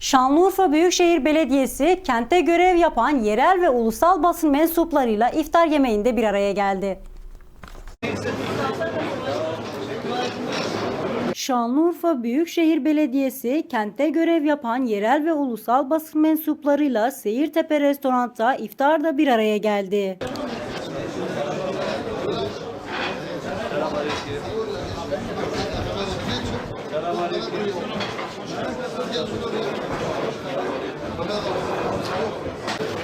Şanlıurfa Büyükşehir Belediyesi kentte görev yapan yerel ve ulusal basın mensuplarıyla iftar yemeğinde bir araya geldi. Şanlıurfa Büyükşehir Belediyesi kentte görev yapan yerel ve ulusal basın mensuplarıyla Seyirtepe Restorant'ta iftarda bir araya geldi. Selamünaleyküm. Selamünaleyküm. Selamünaleyküm.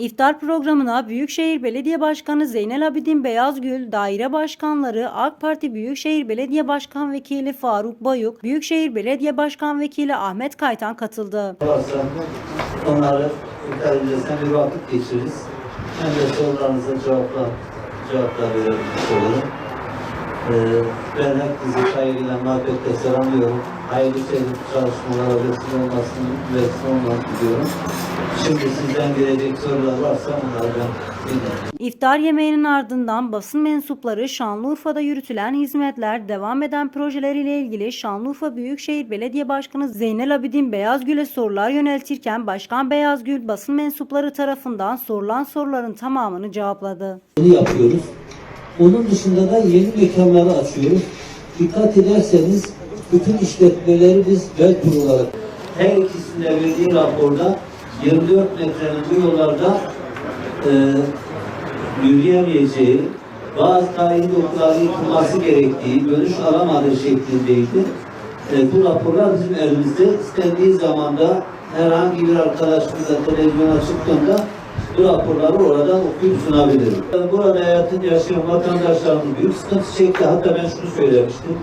İftar programına Büyükşehir Belediye Başkanı Zeynel Abidin Beyazgül, daire başkanları AK Parti Büyükşehir Belediye Başkan Vekili Faruk Bayuk, Büyükşehir Belediye Başkan Vekili Ahmet Kaytan katıldı. onları iftar öncesinden bir vakit geçiririz. Hem de sorularınıza cevaplar, cevaplar verebilmiş olurum. Ee, ben herkese saygıyla, muhabbetle selamlıyorum. Hayırlı şeyler, çalışmalara vesile olmasını, vesile olmasını diliyorum. Şimdi sizden gelecek sorular varsa onları ben dinlerim. İftar yemeğinin ardından basın mensupları Şanlıurfa'da yürütülen hizmetler, devam eden projeleriyle ilgili Şanlıurfa Büyükşehir Belediye Başkanı Zeynel Abidin Beyazgül'e sorular yöneltirken Başkan Beyazgül basın mensupları tarafından sorulan soruların tamamını cevapladı. Bunu yapıyoruz. Onun dışında da yeni mekanları açıyoruz. Dikkat ederseniz bütün işletmeleri biz Beltur olarak her ikisinde verdiği raporda 24 metrenin bu yollarda e, yürüyemeyeceği, bazı tarihi dokuların yıkılması gerektiği, dönüş alamadığı şeklindeydi. E, bu raporlar bizim elimizde. İstendiği zamanda herhangi bir arkadaşımız da televizyona çıktığında bu raporları oradan okuyup sunabilirim. Burada hayatın yaşayan vatandaşlarımız büyük sıkıntı çekti. Hatta ben şunu söylemiştim.